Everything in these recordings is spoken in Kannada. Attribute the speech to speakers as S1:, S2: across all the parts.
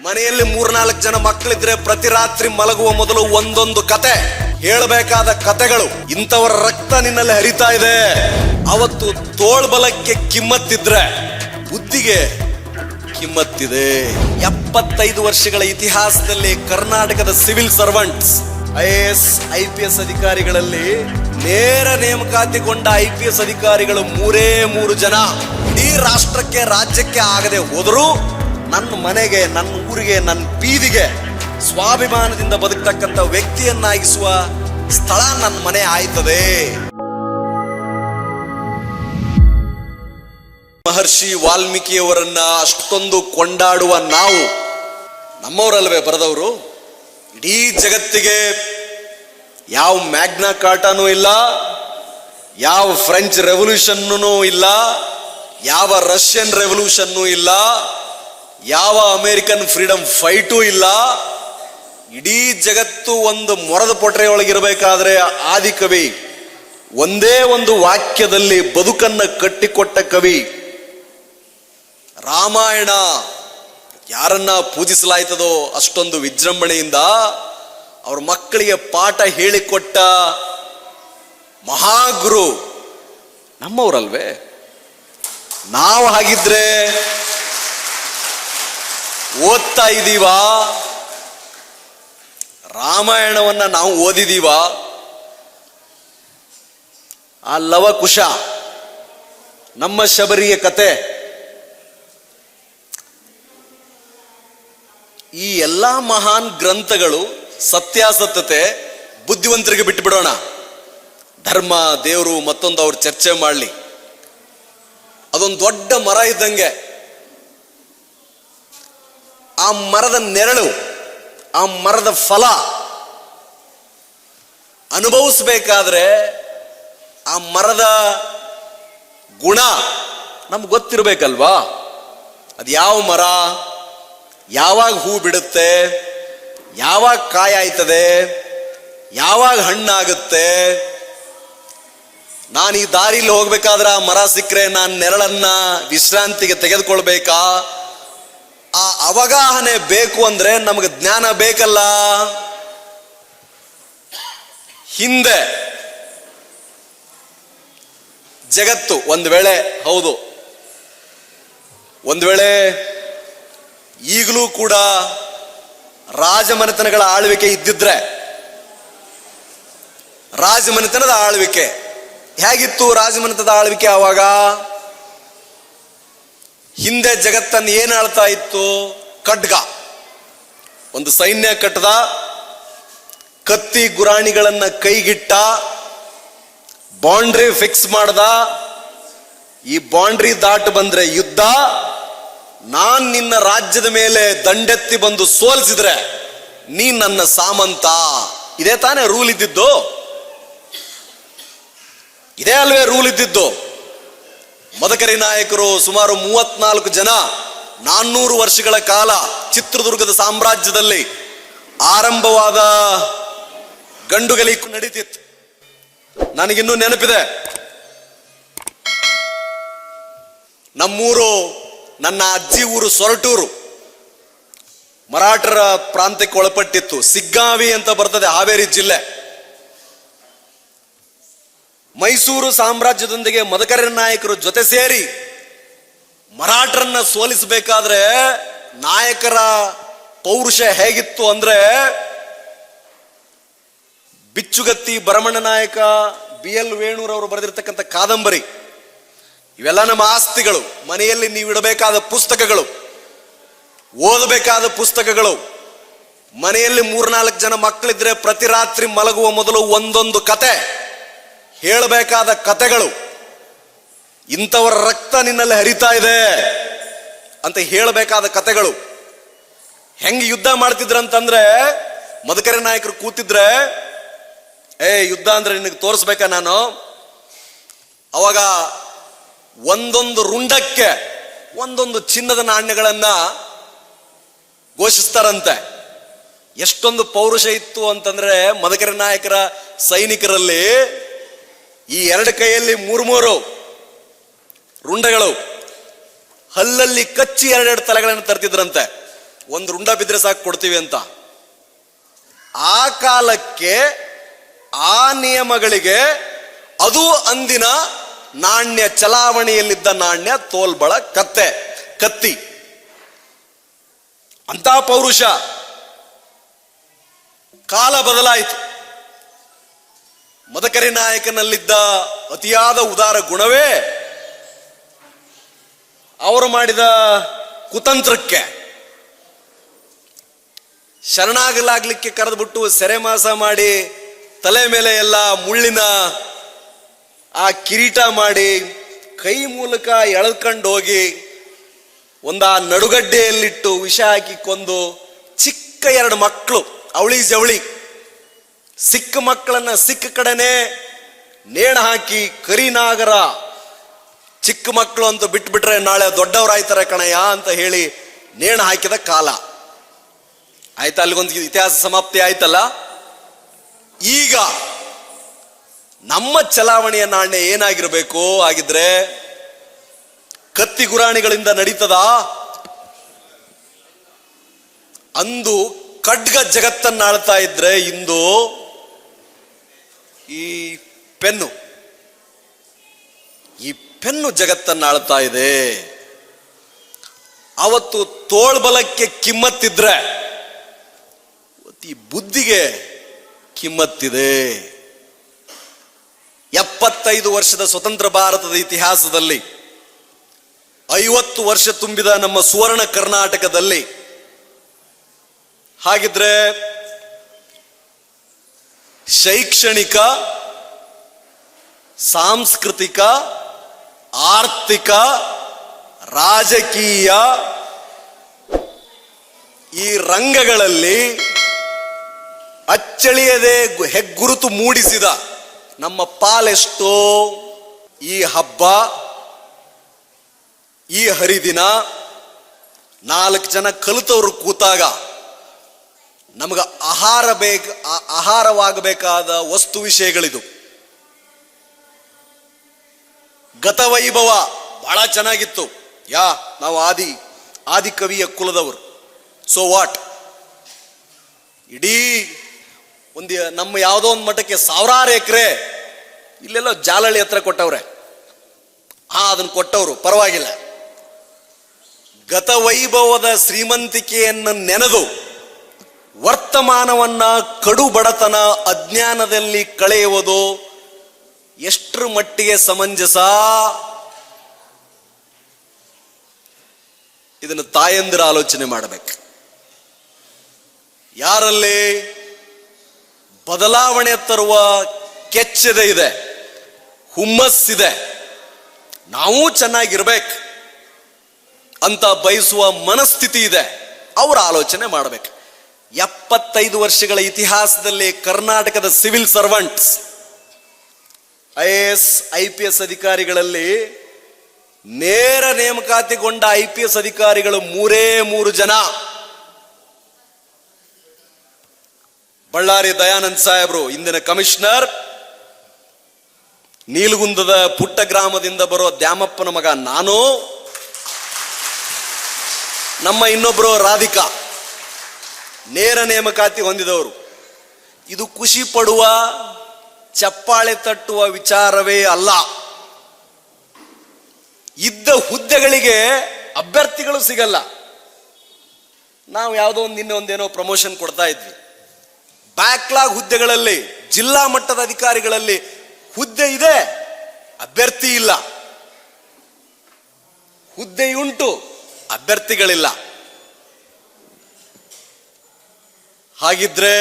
S1: ಮನೆಯಲ್ಲಿ ಮೂರ್ನಾಲ್ಕು ಜನ ಮಕ್ಕಳಿದ್ರೆ ಪ್ರತಿ ರಾತ್ರಿ ಮಲಗುವ ಮೊದಲು ಒಂದೊಂದು ಕತೆ. ಹೇಳಬೇಕಾದ ಕತೆಗಳು. ಇಂಥವರ ರಕ್ತ ನಿನ್ನಲ್ಲಿ ಹರಿತಾ ಇದೆ. ಅವತ್ತು ತೋಳ್ಬಲಕ್ಕೆ ಕಿಮ್ಮತ್ತಿದ್ರೆ, ಬುದ್ಧಿಗೆ ಕಿಮ್ಮತ್ತಿದೆ. ಎಪ್ಪತ್ತೈದು ವರ್ಷಗಳ ಇತಿಹಾಸದಲ್ಲಿ ಕರ್ನಾಟಕದ civil servants, I S, I P S ಅಧಿಕಾರಿಗಳಲ್ಲಿ ನೇರ ನೇಮಕಾತಿಗೊಂಡ ಐ ಪಿ ಎಸ್ ಅಧಿಕಾರಿಗಳು ಮೂರೇ ಮೂರು ಜನ. ಇಡೀ ರಾಷ್ಟ್ರಕ್ಕೆ, ರಾಜ್ಯಕ್ಕೆ ಆಗದೆ ಹೋದರೂ ನನ್ನ ಮನೆಗೆ, ನನ್ನ ಊರಿಗೆ, ನನ್ನ ಬೀದಿಗೆ ಸ್ವಾಭಿಮಾನದಿಂದ ಬದುಕ್ತಕ್ಕಂಥ ವ್ಯಕ್ತಿಯನ್ನಾಗಿಸುವ ಸ್ಥಳ ನನ್ನ ಮನೆ ಆಯ್ತದೆ. ಮಹರ್ಷಿ ವಾಲ್ಮೀಕಿಯವರನ್ನ ಅಷ್ಟೊಂದು ಕೊಂಡಾಡುವ ನಾವು ನಮ್ಮವರಲ್ವೇ ಬರೆದವರು? ಇಡೀ ಜಗತ್ತಿಗೆ ಯಾವ ಮ್ಯಾಗ್ನಾ ಕಾರ್ಟಾನೂ ಇಲ್ಲ, ಯಾವ ಫ್ರೆಂಚ್ ರೆವಲ್ಯೂಷನ್ನೂ ಇಲ್ಲ, ಯಾವ ರಷ್ಯನ್ ರೆವಲ್ಯೂಷನ್ನೂ ಇಲ್ಲ. ಯಾವ ಅಮೇರಿಕನ್ ಫ್ರೀಡಮ್ ಫೈಟೂ ಇಲ್ಲ. ಇಡೀ ಜಗತ್ತು ಒಂದು ಮೊರದ ಪೊಟ್ರೆ ಒಳಗಿರಬೇಕಾದ್ರೆ ಆದಿಕವಿ ಒಂದೇ ಒಂದು ವಾಕ್ಯದಲ್ಲಿ ಬದುಕನ್ನ ಕಟ್ಟಿಕೊಟ್ಟ ಕವಿ ರಾಮಾಯಣ. ಯಾರನ್ನ ಪೂಜಿಸಲಾಯ್ತದೋ ಅಷ್ಟೊಂದು ವಿಜೃಂಭಣೆಯಿಂದ ಅವ್ರ ಮಕ್ಕಳಿಗೆ ಪಾಠ ಹೇಳಿಕೊಟ್ಟ ಮಹಾಗುರು ನಮ್ಮವರಲ್ವೇ? ನಾವು ಹಾಗಿದ್ರೆ ಓದ್ತಾ ಇದ್ದೀವಾ ರಾಮಾಯಣವನ್ನ ನಾವು ಓದಿದೀವಾ? ಆ ಲವಕುಶ, ನಮ್ಮ ಶಬರಿಯ ಕತೆ. ಈ ಎಲ್ಲ ಮಹಾನ್ ಗ್ರಂಥಗಳು ಸತ್ಯಾಸತ್ಯತೆ, ಬುದ್ಧಿವಂತರಿಗೆ ಬಿಟ್ಟು ಬಿಡೋಣ ಧರ್ಮ, ದೇವರು ಮತ್ತೊಂದು ಅವ್ರು ಚರ್ಚೆ ಮಾಡಲಿ. ಅದೊಂದು ದೊಡ್ಡ ಮರ ಇದ್ದಂಗೆ. ಆ ಮರದ ನೆರಳು, ಆ ಮರದ ಫಲ ಅನುಭವಿಸ್ಬೇಕಾದ್ರೆ ಆ ಮರದ ಗುಣ ನಮ್ಗೆ ಗೊತ್ತಿರಬೇಕಲ್ವಾ? ಅದು ಯಾವ ಮರ, ಯಾವಾಗ ಹೂ ಬಿಡುತ್ತೆ, ಯಾವಾಗ ಕಾಯಾಯ್ತದೆ ಯಾವಾಗ ಹಣ್ಣಾಗುತ್ತೆ? ನಾನು ಈ ದಾರಿಲಿ ಹೋಗ್ಬೇಕಾದ್ರೆ ಆ ಮರ ಸಿಕ್ಕರೆ ನಾನು ನೆರಳನ್ನ ವಿಶ್ರಾಂತಿಗೆ ತೆಗೆದುಕೊಳ್ಬೇಕಾ? ಆ ಅವಗಾಹನೆ ಬೇಕು ಅಂದ್ರೆ ನಮಗೆ ಜ್ಞಾನ ಬೇಕಲ್ಲ. ಹಿಂದೆ. ಜಗತ್ತು ಒಂದು ವೇಳೆ, ಹೌದು. ಒಂದು ವೇಳೆ ಈಗಲೂ ಕೂಡ ರಾಜಮನೆತನಗಳ ಆಳ್ವಿಕೆ ಇದ್ದಿದ್ರೆ ರಾಜಮನೆತನದ ಆಳ್ವಿಕೆ ಹೇಗಿತ್ತು ರಾಜಮನೆತನದ ಆಳ್ವಿಕೆ ಆವಾಗ? ಹಿಂದೆ ಜಗತ್ತನ್ನು ಏನು ಆಳ್ತಾ ಇತ್ತು? ಖಡ್ಗ. ಒಂದು ಸೈನ್ಯ ಕಟ್ಟದ, ಕತ್ತಿ ಗುರಾಣಿಗಳನ್ನ ಕೈಗಿಟ್ಟ ಬೌಂಡ್ರಿ ಫಿಕ್ಸ್ ಮಾಡ್ದ. ಈ ಬೌಂಡ್ರಿ ದಾಟ ಬಂದ್ರೆ ಯುದ್ಧ. ನಾನ್ ನಿನ್ನ ರಾಜ್ಯದ ಮೇಲೆ ದಂಡೆತ್ತಿ ಬಂದು ಸೋಲಿಸಿದ್ರೆ ನೀ ನನ್ನ ಸಾಮಂತ. ಇದೇ ತಾನೇ ರೂಲ್ ಇದ್ದಿದ್ದು? ಇದೇ ಅಲ್ವೇ ರೂಲ್ ಇದ್ದಿದ್ದು? ಮದಕರಿ ನಾಯಕರು ಸುಮಾರು ಮೂವತ್ನಾಲ್ಕು ಜನ ನಾನ್ನೂರು ವರ್ಷಗಳ ಕಾಲ ಚಿತ್ರದುರ್ಗದ ಸಾಮ್ರಾಜ್ಯದಲ್ಲಿ ಆರಂಭವಾದ ಗಂಡುಗಲಿ ನಡೀತಿತ್ತು. ನನಗಿನ್ನೂ ನೆನಪಿದೆ. ನಮ್ಮೂರು, ನನ್ನ ಅಜ್ಜಿ ಊರು ಸೊರಟೂರು. ಮರಾಠರ ಪ್ರಾಂತ್ಯಕ್ಕೆ ಒಳಪಟ್ಟಿತ್ತು. ಸಿಗ್ಗಾವಿ ಅಂತ ಬರ್ತದೆ ಹಾವೇರಿ ಜಿಲ್ಲೆ. ಮೈಸೂರು ಸಾಮ್ರಾಜ್ಯದೊಂದಿಗೆ ಮದಕರಿ ನಾಯಕರು ಜೊತೆ ಸೇರಿ ಮರಾಠರನ್ನ ಸೋಲಿಸಬೇಕಾದ್ರೆ ನಾಯಕರ ಪೌರುಷ ಹೇಗಿತ್ತು ಅಂದ್ರೆ ಬಿಚ್ಚುಗತ್ತಿ ಭರಮಣ್ಣ ನಾಯಕ, ಬಿ ಎಲ್ ವೇಣೂರವರು ಬರೆದಿರ್ತಕ್ಕಂಥ ಕಾದಂಬರಿ. ಇವೆಲ್ಲ ನಮ್ಮ ಆಸ್ತಿಗಳು. ಮನೆಯಲ್ಲಿ ನೀವು ಇಡಬೇಕಾದ ಪುಸ್ತಕಗಳು. ಓದಬೇಕಾದ ಪುಸ್ತಕಗಳು. ಮನೆಯಲ್ಲಿ ಮೂರ್ನಾಲ್ಕು ಜನ ಮಕ್ಕಳಿದ್ರೆ ಪ್ರತಿ ರಾತ್ರಿ ಮಲಗುವ ಮೊದಲು ಒಂದೊಂದು ಕತೆ. ಹೇಳಬೇಕಾದ ಕತೆಗಳು, ಇಂಥವರ ರಕ್ತ ನಿನ್ನಲ್ಲಿ ಹರಿತಾ ಇದೆ ಅಂತ ಹೇಳಬೇಕಾದ ಕತೆಗಳು. ಹೆಂಗೆ ಯುದ್ಧ ಮಾಡ್ತಿದ್ರಂತಂದ್ರೆ ಮದಕರಿ ನಾಯಕರು ಕೂತಿದ್ರೆ, ಏ, ಯುದ್ಧ ಅಂದ್ರೆ ನಿನಗೆ ತೋರಿಸ್ಬೇಕಾ ನಾನು? ಅವಾಗ ಒಂದೊಂದು ರುಂಡಕ್ಕೆ, ಒಂದೊಂದು ಚಿನ್ನದ ನಾಣ್ಯಗಳನ್ನ ಘೋಷಿಸ್ತಾರಂತೆ. ಎಷ್ಟೊಂದು ಪೌರುಷ ಇತ್ತು ಅಂತಂದ್ರೆ ಮದಕರಿ ನಾಯಕರ ಸೈನಿಕರಲ್ಲಿ ಈ ಎರಡು ಕೈಯಲ್ಲಿ ಮೂರು ಮೂರು ರುಂಡಗಳು. ಹಲ್ಲಲ್ಲಿ ಕಚ್ಚಿ ಎರಡೆರಡು ತಲೆಗಳನ್ನು ತರ್ತಿದ್ರಂತೆ. ಒಂದು ರುಂಡ ಬಿದ್ರೆ ಸಾಕು ಕೊಡ್ತೀವಿ ಅಂತ. ಆ ಕಾಲಕ್ಕೆ ಆ ನಿಯಮಗಳಿಗೆ ಅದು ಅಂದಿನ ನಾಣ್ಯ, ಚಲಾವಣೆಯಲ್ಲಿದ್ದ ನಾಣ್ಯ, ತೋಲ್ಬಳ, ಕತ್ತೆ, ಕತ್ತಿ. ಅಂತ ಪೌರುಷ. ಕಾಲ ಬದಲಾಯಿತು. ಮದಕರಿ ನಾಯಕನಲ್ಲಿದ್ದ ಅತಿಯಾದ ಉದಾರ ಗುಣವೇ ಅವರು ಮಾಡಿದ ಕುತಂತ್ರಕ್ಕೆ. ಶರಣಾಗಲಾಗ್ಲಿಕ್ಕೆ ಕರೆದ್ಬಿಟ್ಟು ಸೆರೆಮಾಸ ಮಾಡಿ ತಲೆ ಮೇಲೆ ಎಲ್ಲ ಮುಳ್ಳಿನ ಆ ಕಿರೀಟ ಮಾಡಿ ಕೈ ಮೂಲಕ ಎಳ್ಕೊಂಡು ಹೋಗಿ ಒಂದು ಆ ನಡುಗಡ್ಡೆಯಲ್ಲಿಟ್ಟು ವಿಷ ಹಾಕಿ ಕೊಂದು ಚಿಕ್ಕ ಎರಡು ಮಕ್ಕಳು, ಅವಳಿ ಜವಳಿ. ಸಿಕ್ಕ ಮಕ್ಕಳನ್ನ ಸಿಕ್ಕ ಕಡೆನೆ ನೇಣ ಹಾಕಿ ಕರಿನಾಗರ ಚಿಕ್ಕ ಮಕ್ಕಳು ಅಂತ ಬಿಟ್ಬಿಟ್ರೆ ನಾಳೆ ದೊಡ್ಡವರಾಯ್ತಾರೆ ಕಣಯ್ಯ ಅಂತ ಹೇಳಿ ನೇಣ ಹಾಕಿದ ಕಾಲ. ಆಯ್ತಾ, ಅಲ್ಲಿಗೊಂದು ಇತಿಹಾಸ ಸಮಾಪ್ತಿ ಆಯ್ತಲ್ಲ? ಈಗ ನಮ್ಮ ಚಲಾವಣೆಯ ನಾಣ್ಯ ಏನಾಗಿರಬೇಕು ಆಗಿದ್ರೆ ಕತ್ತಿ ಗುರಾಣಿಗಳಿಂದ ನಡೀತದ? ಅಂದು ಖಡ್ಗ ಜಗತ್ತನ್ನಾಳ್ತಾ ಇದ್ರೆ ಇಂದು ಈ ಪೆನ್ನು ಈ ಪೆನ್ನು ಜಗತ್ತನ್ನಾಳ್ತಾ ಇದೆ. ಅವತ್ತು ತೋಳ್ಬಲಕ್ಕೆ ಕಿಮ್ಮತ್ತಿದ್ರೆ ಈ ಬುದ್ಧಿಗೆ ಕಿಮ್ಮತ್ತಿದೆ. ಎಪ್ಪತ್ತೈದು ವರ್ಷದ ಸ್ವತಂತ್ರ ಭಾರತದ ಇತಿಹಾಸದಲ್ಲಿ, ಐವತ್ತು ವರ್ಷ ತುಂಬಿದ ನಮ್ಮ ಸುವರ್ಣ ಕರ್ನಾಟಕದಲ್ಲಿ, ಹಾಗಿದ್ರೆ ಶೈಕ್ಷಣಿಕ, ಸಾಂಸ್ಕೃತಿಕ, ಆರ್ಥಿಕ, ರಾಜಕೀಯ ಈ ರಂಗಗಳಲ್ಲಿ ಅಚ್ಚಳಿಯದೆ ಹೆಗ್ಗುರುತು ಮೂಡಿಸಿದ ನಮ್ಮ ಪಾಲೆಷ್ಟೋ ಈ ಹಬ್ಬ, ಈ ಹರಿದಿನ ನಾಲ್ಕು ಜನ ಕಲಿತವರು ಕೂತಾಗ ನಮಗ ಆಹಾರ ಬೇಕ, ಆ- ಆಹಾರವಾಗಬೇಕಾದ ವಸ್ತು ವಿಷಯಗಳಿದು. ಗತವೈಭವ ಬಹಳ ಚೆನ್ನಾಗಿತ್ತು. ಯಾ, ನಾವು ಆದಿ ಆದಿ ಕವಿಯ ಕುಲದವರು. ಸೊ ವಾಟ್ ಇಡೀ ಒಂದು ನಮ್ಮ ಯಾವುದೋ ಒಂದು ಮಠಕ್ಕೆ ಸಾವಿರಾರು ಎಕರೆ, ಇಲ್ಲೆಲ್ಲ ಜಾಲಳಿ ಹತ್ರ ಕೊಟ್ಟವ್ರೆ. ಹಾ ಅದನ್ನ ಕೊಟ್ಟವರು, ಪರವಾಗಿಲ್ಲ. ಗತವೈಭವದ ಶ್ರೀಮಂತಿಕೆಯನ್ನು ನೆನೆದು ವರ್ತಮಾನವನ್ನ ಕಡು ಬಡತನ ಅಜ್ಞಾನದಲ್ಲಿ ಕಳೆಯುವುದು ಎಷ್ಟರ ಮಟ್ಟಿಗೆ ಸಮಂಜಸ? ಇದನ್ನು ತಾಯಂದಿರ ಆಲೋಚನೆ ಮಾಡಬೇಕು. ಯಾರಲ್ಲಿ ಬದಲಾವಣೆ ತರುವ ಕೆಚ್ಚದೆ ಇದೆ ಹುಮ್ಮಸ್ಸಿದೆ ನಾವು ಚೆನ್ನಾಗಿರ್ಬೇಕು ಅಂತ ಬಯಸುವ ಮನಸ್ಥಿತಿ ಇದೆ, ಅವರ ಆಲೋಚನೆ ಮಾಡಬೇಕು. ಎಪ್ಪತ್ತೈದು ವರ್ಷಗಳ ಇತಿಹಾಸದಲ್ಲಿ ಕರ್ನಾಟಕದ civil servants, I A S, I P S ಅಧಿಕಾರಿಗಳಲ್ಲಿ ನೇರ ನೇಮಕಾತಿಗೊಂಡ ಐ ಪಿ ಎಸ್ ಅಧಿಕಾರಿಗಳು ಮೂರೇ ಮೂರು ಜನ. ಬಳ್ಳಾರಿ ದಯಾನಂದ್ ಸಾಹೇಬ್ರು, ಇಂದಿನ ಕಮಿಷನರ್. ನೀಲಗುಂದದ ಪುಟ್ಟ ಗ್ರಾಮದಿಂದ ಬರೋ ದ್ಯಾಮಪ್ಪನ ಮಗ ನಾನು. ನಮ್ಮ ಇನ್ನೊಬ್ಬರು ರಾಧಿಕಾ. ನೇರ ನೇಮಕಾತಿ ಹೊಂದಿದವರು. ಇದು ಖುಷಿ ಪಡುವ, ಚಪ್ಪಾಳೆ ತಟ್ಟುವ ವಿಚಾರವೇ ಅಲ್ಲ. ಇದ್ದ ಹುದ್ದೆಗಳಿಗೆ ಅಭ್ಯರ್ಥಿಗಳು ಸಿಗಲ್ಲ. ನಾವು ಯಾವುದೋ ಒಂದು ನಿನ್ನೆ ಒಂದೇನೋ ಪ್ರಮೋಷನ್ ಕೊಡ್ತಾ ಇದ್ವಿ. ಬ್ಯಾಕ್ಲಾಗ್ ಹುದ್ದೆಗಳಲ್ಲಿ, ಜಿಲ್ಲಾ ಮಟ್ಟದ ಅಧಿಕಾರಿಗಳಲ್ಲಿ ಹುದ್ದೆ ಇದೆ, ಅಭ್ಯರ್ಥಿ ಇಲ್ಲ. ಹುದ್ದೆಯುಂಟು, ಅಭ್ಯರ್ಥಿಗಳಿಲ್ಲ. ಹಾಗಿದ್ರೆ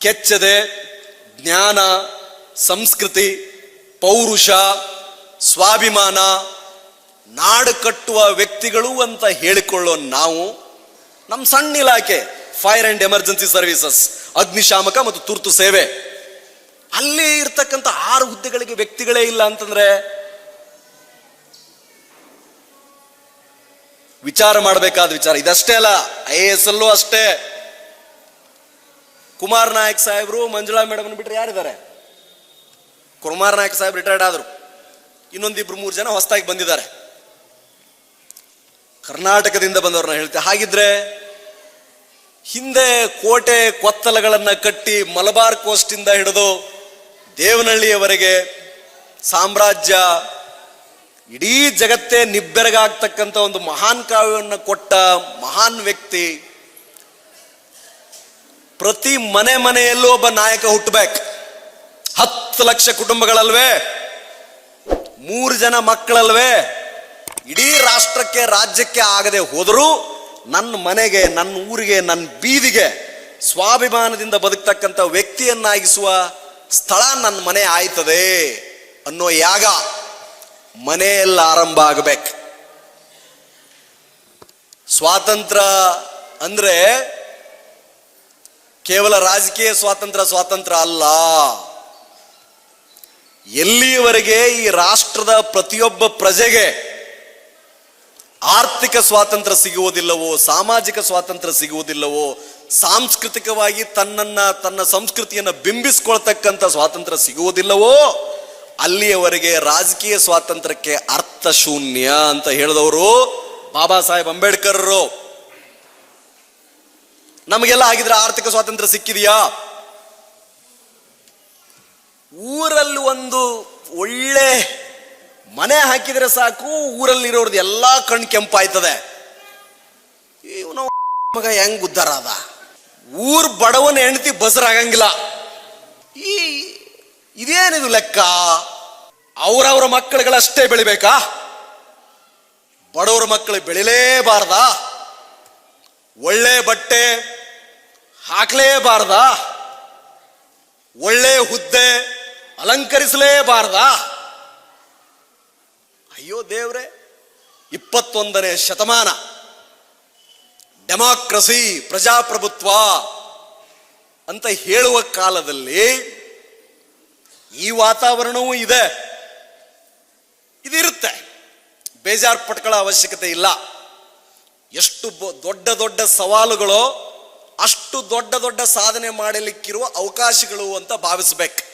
S1: ಕೆಚ್ಚದೆ ಜ್ಞಾನ, ಸಂಸ್ಕೃತಿ, ಪೌರುಷ, ಸ್ವಾಭಿಮಾನ, ನಾಡು ಕಟ್ಟುವ ವ್ಯಕ್ತಿಗಳು ಅಂತ ಹೇಳಿಕೊಳ್ಳೋ ನಾವು ನಮ್ಮ ಸಣ್ಣ ಇಲಾಖೆ ಫೈರ್ ಅಂಡ್ ಎಮರ್ಜೆನ್ಸಿ ಸರ್ವಿಸಸ್ ಅಗ್ನಿಶಾಮಕ ಮತ್ತು ತುರ್ತು ಸೇವೆ. ಅಲ್ಲಿ ಇರ್ತಕ್ಕಂಥ ಆರು ಹುದ್ದೆಗಳಿಗೆ ವ್ಯಕ್ತಿಗಳೇ ಇಲ್ಲ ಅಂತಂದ್ರೆ ವಿಚಾರ ಮಾಡಬೇಕಾದ ವಿಚಾರ. ಇದಷ್ಟೇ ಅಲ್ಲ, ಐ ಎಸ್ ಅಲ್ಲೂ ಅಷ್ಟೇ. ಕುಮಾರ್ ನಾಯಕ್ ಸಾಹೇಬ್ರು ಮಂಜುಳಾ ಮೇಡಮ್ ಬಿಟ್ರೆ ಯಾರಿದ್ದಾರೆ? ಕುಮಾರ್ ನಾಯಕ್ ಸಾಹೇಬ್ ರಿಟೈರ್ಡ್ ಆದ್ರು. ಇನ್ನೊಂದಿಬ್ರು ಮೂರು ಜನ ಹೊಸದಾಗಿ ಬಂದಿದ್ದಾರೆ. ಕರ್ನಾಟಕದಿಂದ ಬಂದವ್ರನ್ನ ಹೇಳ್ತೆ. ಹಾಗಿದ್ರೆ, ಹಿಂದೆ ಕೋಟೆ ಕೊತ್ತಲಗಳನ್ನ ಕಟ್ಟಿ ಮಲಬಾರ್ ಕೋಸ್ಟಿಂದ ಹಿಡಿದು ದೇವನಹಳ್ಳಿಯವರೆಗೆ ಸಾಮ್ರಾಜ್ಯ ಇಡೀ ಜಗತ್ತೇ ನಿಬ್ಬೆರಗಾಗ್ತಕ್ಕಂಥ ಒಂದು ಮಹಾನ್ ಕಾವ್ಯವನ್ನು ಕೊಟ್ಟ ಮಹಾನ್ ವ್ಯಕ್ತಿ. ಪ್ರತಿ ಮನೆ ಮನೆಯಲ್ಲೂ ಒಬ್ಬ ನಾಯಕ ಹುಟ್ಟಬೇಕು ಹತ್ತು ಲಕ್ಷ ಕುಟುಂಬಗಳಲ್ವೇ? ಮೂರು ಜನ ಮಕ್ಕಳಲ್ವೇ? ಇಡೀ ರಾಷ್ಟ್ರಕ್ಕೆ, ರಾಜ್ಯಕ್ಕೆ ಆಗದೆ ಹೋದರೂ ನನ್ನ ಮನೆಗೆ ನನ್ನ ಊರಿಗೆ ನನ್ನ ಬೀದಿಗೆ ಸ್ವಾಭಿಮಾನದಿಂದ ಬದುಕ್ತಕ್ಕಂಥ ವ್ಯಕ್ತಿಯನ್ನಾಗಿಸುವ ಸ್ಥಳ ನನ್ನ ಮನೆ ಆಯ್ತದೆ ಅನ್ನೋ ಯಾಗ. ಮನೆಯಲ್ಲಿ ಆರಂಭ ಆಗಬೇಕು. ಸ್ವಾತಂತ್ರ್ಯ ಅಂದ್ರೆ ಕೇವಲ ರಾಜಕೀಯ ಸ್ವಾತಂತ್ರ್ಯ ಸ್ವಾತಂತ್ರ್ಯ ಅಲ್ಲ. ಎಲ್ಲಿಯವರೆಗೆ ಈ ರಾಷ್ಟ್ರದ ಪ್ರತಿಯೊಬ್ಬ ಪ್ರಜೆಗೆ ಆರ್ಥಿಕ ಸ್ವಾತಂತ್ರ್ಯ ಸಿಗುವುದಿಲ್ಲವೋ, ಸಾಮಾಜಿಕ ಸ್ವಾತಂತ್ರ್ಯ ಸಿಗುವುದಿಲ್ಲವೋ, ಸಾಂಸ್ಕೃತಿಕವಾಗಿ ತನ್ನನ್ನ, ತನ್ನ ಸಂಸ್ಕೃತಿಯನ್ನು ಬಿಂಬಿಸ್ಕೊಳ್ತಕ್ಕಂಥ ಸ್ವಾತಂತ್ರ್ಯ ಸಿಗುವುದಿಲ್ಲವೋ? ಅಲ್ಲಿಯವರೆಗೆ ರಾಜಕೀಯ ಸ್ವಾತಂತ್ರ್ಯಕ್ಕೆ ಅರ್ಥ ಶೂನ್ಯ ಅಂತ ಹೇಳಿದವರು ಬಾಬಾ ಸಾಹೇಬ್ ಅಂಬೇಡ್ಕರ್ ನಮಗೆಲ್ಲ ಆಗಿದ್ರೆ ಆರ್ಥಿಕ ಸ್ವಾತಂತ್ರ್ಯ ಸಿಕ್ಕಿದೆಯಾ? ಊರಲ್ಲಿ ಒಂದು ಒಳ್ಳೆ ಮನೆ ಹಾಕಿದ್ರೆ ಸಾಕು, ಊರಲ್ಲಿರೋರ್ದು ಎಲ್ಲಾ ಕಣ್ ಕೆಂಪಾಯ್ತದೆ. ಇವನು ಮಗ ಹೆಂಗ್ ಉದ್ದಾರ ಅದ? ಊರ್ ಬಡವನ ಹೆಂಡತಿ ಬಸರಾಗಂಗಿಲ್ಲ. ಈ ಇದೇನಿದು ಲೆಕ್ಕ? ಅವರವರ ಮಕ್ಕಳುಗಳಷ್ಟೇ ಬೆಳಿಬೇಕಾ? ಬಡವರ ಮಕ್ಕಳು ಬೆಳಿಲೇಬಾರ್ದ? ಒಳ್ಳೆ ಬಟ್ಟೆ ಹಾಕ್ಲೇಬಾರ್ದ? ಒಳ್ಳೆ ಹುದ್ದೆ ಅಲಂಕರಿಸಲೇಬಾರ್ದ? ಅಯ್ಯೋ ದೇವ್ರೆ, ಇಪ್ಪತ್ತೊಂದನೇ ಶತಮಾನ. ಡೆಮಾಕ್ರಸಿ ಪ್ರಜಾಪ್ರಭುತ್ವ ಅಂತ ಹೇಳುವ ಕಾಲದಲ್ಲಿ ವಾತಾವರಣವೂ ಇದೆ. ಇದಿರುತ್ತೆ. ಬೇಜಾರು ಪಟ್ಕೊಳ್ಳೋ ಅವಶ್ಯಕತೆ ಇಲ್ಲ. ಎಷ್ಟು ದೊಡ್ಡ ದೊಡ್ಡ ಸವಾಲುಗಳು ಅಷ್ಟು ದೊಡ್ಡ ದೊಡ್ಡ ಸಾಧನೆ ಮಾಡಲಿಕ್ಕಿರುವ ಅವಕಾಶಗಳು ಅಂತ ಭಾವಿಸ್ಬೇಕು.